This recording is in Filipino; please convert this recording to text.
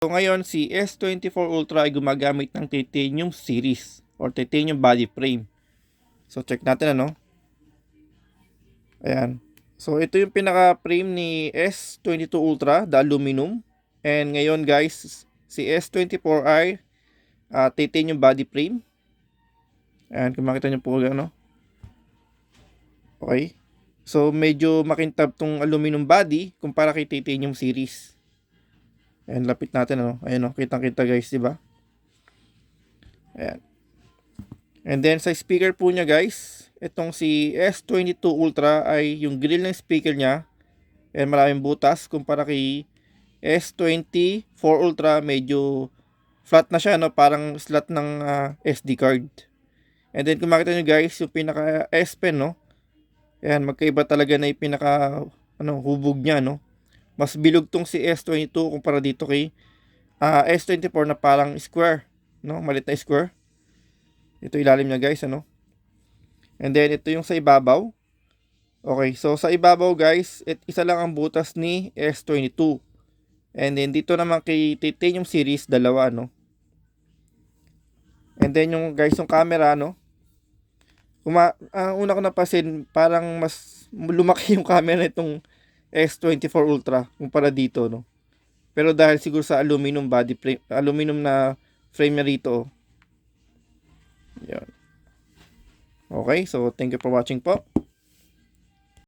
So ngayon, si S24 Ultra ay gumagamit ng titanium series or titanium body frame. So check natin ano. Ayan. So ito yung pinaka-frame ni S22 Ultra, the aluminum. And ngayon guys, si S24 ay ah, titanium body frame. Ayan, kung makita nyo po ano. Okay. So medyo makintab tong aluminum body kumpara kay titanium series. Ayan, lapit natin ano. Ayan oh, kitang-kita guys, di ba? Ayan. And then sa speaker po niya guys, itong si S22 Ultra ay yung grill ng speaker niya. Ayan, maraming butas kumpara kay S24 Ultra medyo flat na siya no, parang slot ng ah, SD card. And then kung makita nyo guys, yung pinaka S Pen no. Ayan, magkaiba talaga na yung pinaka ano, hubog niya no mas bilog tong si S22 kumpara dito kay ah, S24 na parang square, no? Malit na square. Ito ilalim niya, guys, ano? And then ito yung sa ibabaw. Okay, so sa ibabaw, guys, it, isa lang ang butas ni S22. And then dito naman kay Titanium series, dalawa, no? And then yung guys, yung camera, no? Kuma ang una ko napansin, parang mas lumaki yung camera nitong S24 Ultra kumpara dito, no? Pero dahil siguro sa aluminum body frame, aluminum na frame niya rito, oh. Yan. Okay, so thank you for watching po.